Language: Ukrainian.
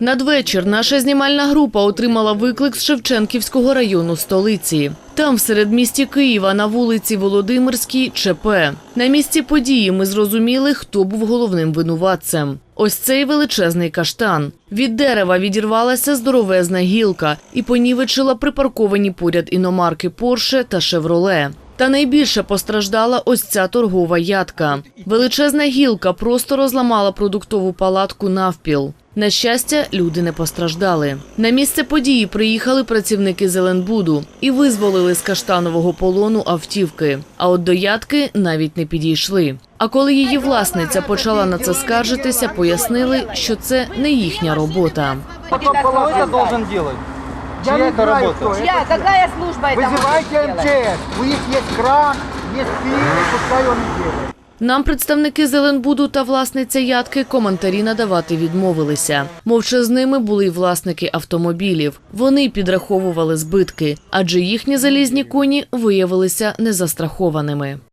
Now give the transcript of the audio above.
Надвечір наша знімальна група отримала виклик з Шевченківського району столиці. Там, в середмісті Києва, на вулиці Володимирській, ЧП. На місці події ми зрозуміли, хто був головним винуватцем. Ось цей величезний каштан. Від дерева відірвалася здоровезна гілка і понівечила припарковані поряд іномарки Порше та Шевроле. Та найбільше постраждала ось ця торгова ядка. Величезна гілка просто розламала продуктову палатку навпіл. На щастя, люди не постраждали. На місце події приїхали працівники Зеленбуду і визволили з каштанового полону автівки. А от до ядки навіть не підійшли. А коли її власниця почала на це скаржитися, пояснили, що це не їхня робота. Кто это должен делать? Я Чья не это знаю, работа? кто. Чья? Какая служба это Вызывайте может делать? МЧС. У них есть кран, есть пилы, пускай он и делает. Нам представники Зеленбуду та власниця ядки коментарі надавати відмовилися. Мовчазними були й власники автомобілів. Вони підраховували збитки, адже їхні залізні коні виявилися незастрахованими.